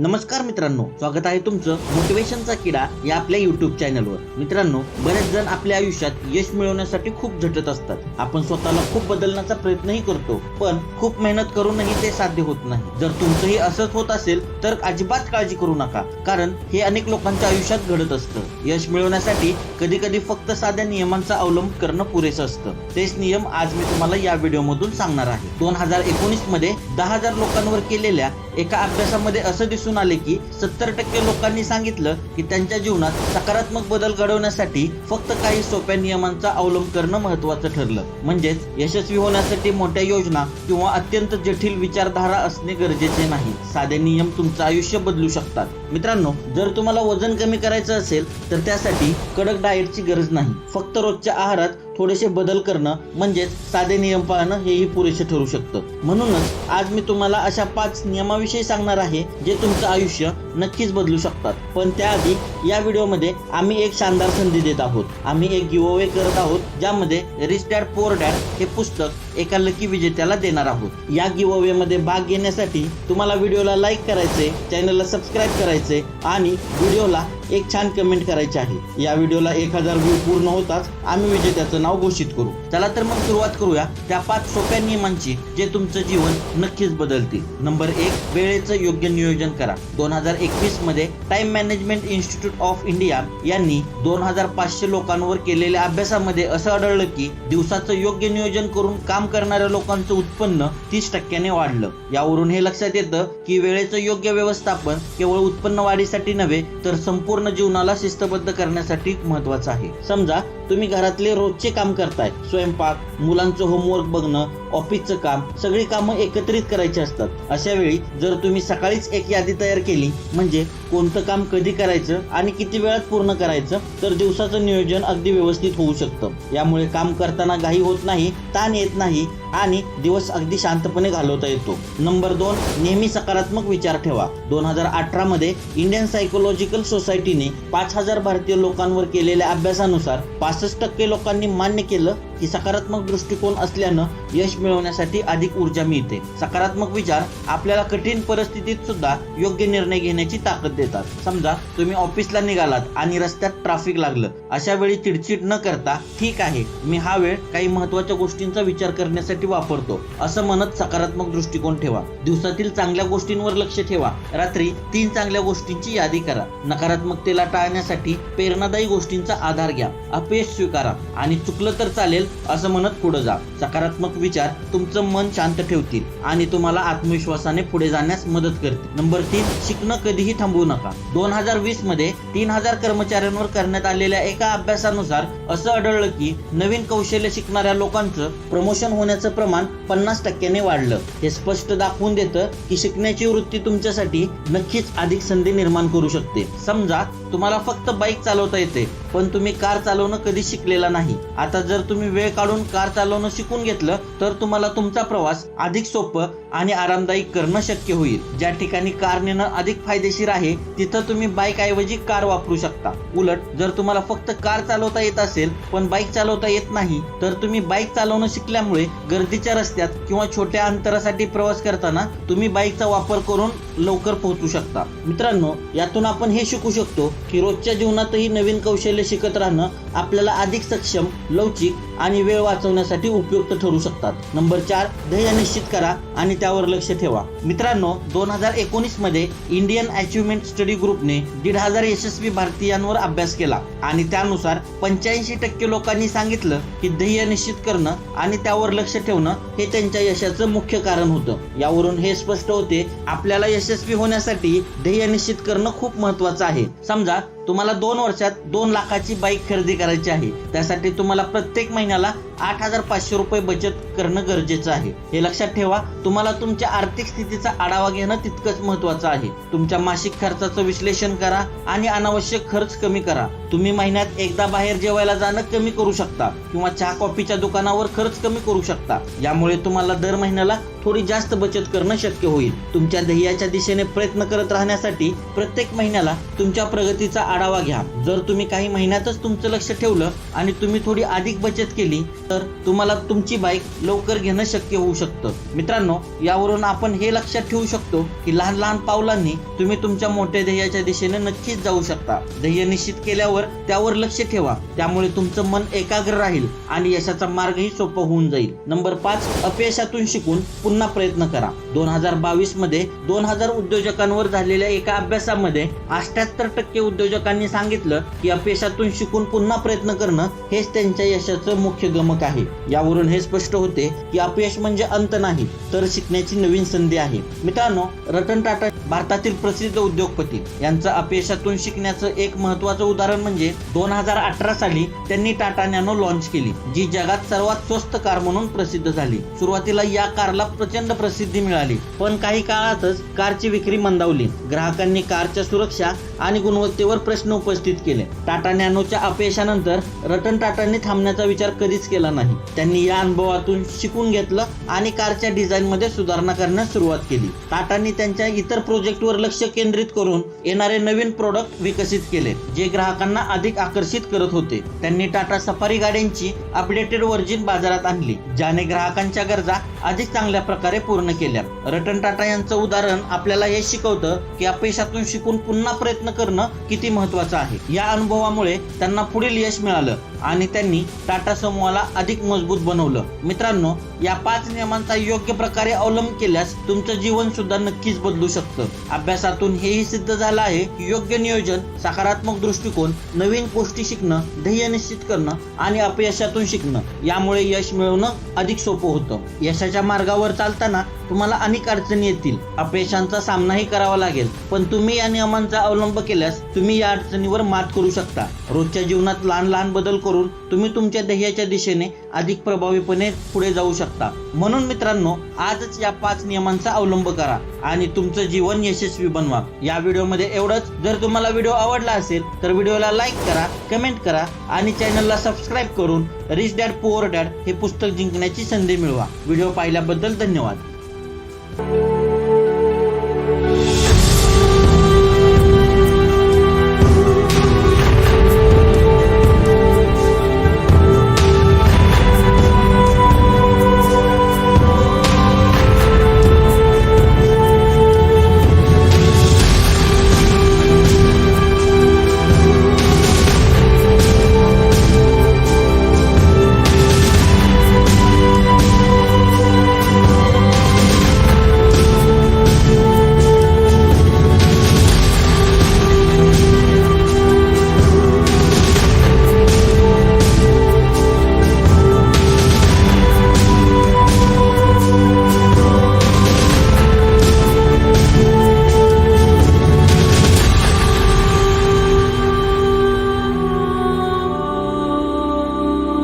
नमस्कार मित्रांनो स्वागत आहे तुमचं मोटिवेशनचा किडा या आपल्या युट्यूब चॅनलवर मित्रांनो बरेच जण आपल्या आयुष्यात यश मिळवण्यासाठी खूप झटत असतात. आपण स्वतःला खूप बदलण्याचा प्रयत्नही करतो पण खूप मेहनत करूनही ते साध्य होत नाही. जर तुमचंही असंच होत असेल तर अजिबात काळजी करू नका कारण हे अनेक लोकांच्या आयुष्यात घडत असतं. यश मिळवण्यासाठी कधी कधी फक्त साध्या नियमांचा अवलंब करणं पुरेसं असतं. तेच नियम आज मी तुम्हाला या व्हिडिओमधून सांगणार आहे. दोन हजार एकोणीसमध्ये दहा हजार लोकांवर केलेल्या एका अभ्यासामध्ये असं दिसून आले की सत्तर टक्के लोकांनी सांगितलं की त्यांच्या जीवनात सकारात्मक बदल घडवण्यासाठी फक्त काही सोप्या नियमांचा अवलंब करणं महत्वाचं ठरलं. म्हणजेच यशस्वी होण्यासाठी मोठ्या योजना किंवा अत्यंत जटिल विचारधारा असणे गरजेचे नाही. साधे नियम तुमचं आयुष्य बदलू शकतात. मित्रांनो जर तुम्हाला वजन कमी करायचं असेल तर त्यासाठी कडक डाएटची गरज नाही. फक्त रोजच्या आहारात थोडेसे बदल करणं म्हणजेच साधे नियम पाळणं हेही पुरेसे ठरू शकतं. म्हणूनच आज मी तुम्हाला अशा पाच नियमाविषयी सांगणार आहे जे तुमचं आयुष्य नक्कीच बदलू शकतात. पण त्याआधी या व्हिडिओमध्ये आम्ही एक शानदार संधी देत आहोत. आम्ही एक गिव्हअवे करत आहोत ज्यामध्ये रिच डॅड पोअर डॅड हे पुस्तक एका लकी विजेत्याला देणार आहोत. या गिव्हअवे मध्ये भाग घेण्यासाठी तुम्हाला व्हिडिओला लाईक करायचे चॅनलला सबस्क्राईब करायचे आणि व्हिडिओला एक छान कमेंट करायची आहे. या व्हिडिओला एक हजार व्ह्यू पूर्ण होताच आम्ही विजेत्याचं नाव घोषित करू. चला तर मग सुरुवात करूया. त्या पाच सोप्या नियमांची जे तुमचं जीवन नक्कीच बदलतील. नंबर एक वेळेचं योग्य नियोजन करा. दोन हजार एकवीसमध्ये time management institute of India यांनी दोन हजार पाचशे लोकांवर केलेल्या अभ्यासामध्ये असं आढळलं की दिवसाचं योग्य नियोजन करून काम करणाऱ्या लोकांचं उत्पन्न तीस टक्क्याने वाढलं. यावरून हे लक्षात येतं की वेळेचं योग्य व्यवस्थापन केवळ उत्पन्न वाढीसाठी नव्हे तर संपूर्ण जीवनाला शिस्तबद्ध करण्यासाठी महत्वाचं आहे. समजा तुम्ही घरातले रोजचे काम करताय. स्वयंपाक मुलांचं होमवर्क बघणं ऑफिसचं काम सगळी कामं एकत्रित करायची असतात. अशा वेळी जर तुम्ही सकाळीच एक यादी तयार केली म्हणजे कोणतं काम कधी करायचं आणि किती वेळात पूर्ण करायचं तर दिवसाचं नियोजन अगदी व्यवस्थित होऊ शकतं. यामुळे काम करताना घाई होत नाही ताण येत नाही आणि दिवस अगदी शांतपणे घालवता येतो. नंबर दोन नेहमी सकारात्मक विचार ठेवा. दोन हजार अठरा मध्ये इंडियन सायकोलॉजिकल सोसायटीने पाच हजार भारतीय लोकांवर केलेल्या अभ्यासानुसार पासष्ट टक्के लोकांनी मान्य केलं की सकारात्मक दृष्टिकोन असल्यानं यश मिळवण्यासाठी अधिक ऊर्जा मिळते. सकारात्मक विचार आपल्याला कठीण परिस्थितीत सुद्धा योग्य निर्णय घेण्याची ताकद देतात. समजा तुम्ही ऑफिसला निघालात आणि रस्त्यात ट्रॅफिक लागलं. अशा वेळी चिडचिड न करता ठीक आहे मी हा वेळ काही महत्त्वाच्या गोष्टींचा विचार करण्यासाठी वापरतो. असं म्हणत सकारात्मक दृष्टिकोन ठेवा. दिवसातील चांगल्या गोष्टींवर लक्ष ठेवा. रात्री तीन चांगल्या गोष्टींची यादी करा. नकारात्मकतेला टाळण्यासाठी प्रेरणादायी गोष्टींचा आधार घ्या. अपयश स्वीकारा. आणि चुकलं तर चालेल असं म्हणत पुढे जा. सकारात्मक विचार तुमचं मन शांत ठेवतील आणि तुम्हाला आत्मविश्वासाने पुढे जाण्यास मदत करतील. नंबर तीन शिकणं कधीही थांबवू नका. दोन हजार वीसमध्ये तीन हजार कर्मचाऱ्यांवर करण्यात आलेल्या एका अभ्यासानुसार असं आढळलं की नवीन कौशल्य शिकणाऱ्या लोकांचं प्रमोशन होण्याचं प्रमाण पन्नास टक्क्याने वाढलं. हे स्पष्ट दाखवून देतं की शिकण्याची वृत्ती तुमच्यासाठी नक्कीच अधिक संधी निर्माण करू शकते. समजा तुम्हाला फक्त बाईक चालवता येते. पण तुम्ही कार चालवणं कधी शिकलेला नाही. आता जर तुम्ही वेळ काढून कार चालवणं शिकून घेतलं तर तुम्हाला तुमचा प्रवास अधिक सोपं आणि आरामदायी करणं शक्य होईल. ज्या ठिकाणी कार नेणं अधिक फायदेशीर आहे तिथं तुम्ही बाईक ऐवजी कार वापरू शकता. उलट जर तुम्हाला फक्त कार चालवता येत असेल पण बाईक चालवता येत नाही तर तुम्ही बाईक चालवणं शिकल्यामुळे गर्दीच्या रस्त्यात किंवा छोट्या अंतरासाठी प्रवास करताना तुम्ही बाईकचा वापर करून लवकर पोहोचू शकता. मित्रांनो यातून आपण हे शिकू शकतो की रोजच्या जीवनातही नवीन कौशल्य शिकत राहणं आपल्याला अधिक सक्षम लवचिक आणि वेळ वाचवण्यासाठी उपयुक्त ठरू शकतात. नंबर चार ध्येय निश्चित करा आणि त्यावर लक्ष ठेवा. मित्रांनो दोन हजार एकोणीसमध्ये इंडियन अचिव्हमेंट स्टडी ग्रुपने दीड हजार यशस्वी भारतीयांवर अभ्यास केला आणि त्यानुसार पंच्याऐंशी टक्के लोकांनी सांगितलं की ध्येय निश्चित करणं आणि त्यावर लक्ष ठेवणं हे त्यांच्या यशाचं मुख्य कारण होतं. यावरून हे स्पष्ट होते आपल्याला यशस्वी होण्यासाठी ध्येय निश्चित करणं खूप महत्वाचं आहे. समजा तुम्हाला दोन वर्षात दोन लाखाची बाईक खरेदी करायची आहे. त्यासाठी तुम्हाला प्रत्येक महिन्याला आठ हजार पाचशे रुपये बचत करणं गरजेचं आहे. हे लक्षात ठेवा तुम्हाला तुमच्या आर्थिक स्थितीचा आढावा घेणं तितकंच महत्वाचं आहे. तुमच्या मासिक खर्चाचं विश्लेषण करा आणि अनावश्यक खर्च कमी करा. तुम्ही महिन्यात एकदा बाहेर जेवायला जाणं कमी करू शकता किंवा चहा कॉफीच्या दुकानावर खर्च कमी करू शकता. यामुळे तुम्हाला दर महिन्याला थोडी जास्त बचत करणं शक्य होईल. तुमच्या ध्येयाच्या दिशेने प्रयत्न करत राहण्यासाठी प्रत्येक महिन्याला तुमच्या प्रगतीचा आढावा घ्या. जर तुम्ही काही महिन्यातच तुमचं लक्ष ठेवलं आणि तुम्ही थोडी अधिक बचत केली तर तुम्हाला तुमची बाईक लवकर घेणं शक्य होऊ शकतं. मित्रांनो यावरून आपण हे लक्षात ठेवू शकतो की लहान लहान पावलांनी तुम्ही तुमच्या मोठ्या ध्येयाच्या दिशेने नक्कीच जाऊ शकता. ध्येय निश्चित केल्यावर त्यावर लक्ष ठेवा. त्यामुळे तुमचं मन एकाग्र राहील आणि यशाचा मार्गही सोपा होऊन जाईल. नंबर पाच अपयशातून शिकून पुन्हा प्रयत्न करा. दोन हजार बावीसमध्ये दोन हजार उद्योजकांवर झालेल्या एका अभ्यासामध्ये अठ्याहत्तर टक्के उद्योजकांनी सांगितलं की अपयशातून शिकून पुन्हा प्रयत्न करणं हेच त्यांच्या यशाचं मुख्य गमक आहे. यावरून हे स्पष्ट होते की अपयश म्हणजे अंत नाही तर शिकण्याची नवीन संधी आहे. मित्रांनो रतन टाटा भारतातील प्रसिद्ध उद्योगपती. यांचं अपयशातून शिकण्याचं एक महत्वाचं उदाहरण म्हणजे दोन हजार अठरा साली त्यांनी टाटा नॅनो लॉन्च केली जी जगात सर्वात स्वस्त कार म्हणून प्रसिद्ध झाली. सुरुवातीला या कारला प्रचंड प्रसिद्धी मिळाली पण काही काळातच कारची विक्री मंदावली. ग्राहकांनी कारच्या सुरक्षा आणि गुणवत्तेवर प्रश्न उपस्थित केले. टाटा नॅनोच्या अपयशानंतर रतन टाटांनी थांबण्याचा विचार कधीच केला नाही. त्यांनी या अनुभवातून शिकून घेतलं आणि कारच्या डिझाईन मध्ये सुधारणा करण्यास सुरुवात केली. टाटांनी त्यांच्या इतर प्रोजेक्टवर लक्ष केंद्रित करून येणारे नवीन प्रोडक्ट विकसित केले जे ग्राहकांना अधिक आकर्षित करत होते. त्यांनी टाटा सफारी गाड्यांची अपडेटेड वर्जिन बाजारात आणली ज्याने ग्राहकांच्या गरजा अधिक चांगल्या प्रकारे पूर्ण केल्या. रतन टाटा यांचं उदाहरण आपल्याला हे शिकवतं की अपयशातून शिकून पुन्हा प्रयत्न करणं किती महत्वाचं आहे. या अनुभवामुळे त्यांना पुढील यश मिळालं आणि त्यांनी टाटा समूहाला अधिक मजबूत बनवलं. मित्रांनो या पाच नियमांचा योग्य प्रकारे अवलंब केल्यास तुमचं जीवन सुद्धा नक्कीच बदलू शकतं. अभ्यासातून हेही सिद्ध झालं आहे की योग्य नियोजन सकारात्मक दृष्टिकोन नवीन गोष्टी शिकणं ध्येय निश्चित करणं आणि अपयशातून शिकणं यामुळे यश मिळवणं अधिक सोपं होतं. यशाच्या मार्गावर चालताना तुम्हाला अनेक अडचणी येतील. अपयशांचा सामनाही करावा लागेल. पण तुम्ही या नियमांचा अवलंब केल्यास तुम्ही या अडचणीवर मात करू शकता. रोजच्या जीवनात लहान लहान बदल करून तुम्ही तुमच्या ध्येयाच्या दिशेने अधिक प्रभावीपणे पुढे जाऊ शकता. म्हणून मित्रांनो आजच या पाच नियमांचा अवलंब करा आणि तुमचं जीवन यशस्वी बनवा. या व्हिडिओमध्ये एवढंच. जर तुम्हाला व्हिडिओ आवडला असेल तर व्हिडिओला लाईक करा कमेंट करा आणि चॅनलला सबस्क्राईब करून रिच डॅड पुअर डॅड हे पुस्तक जिंकण्याची संधी मिळवा. व्हिडिओ पाहिल्याबद्दल धन्यवाद.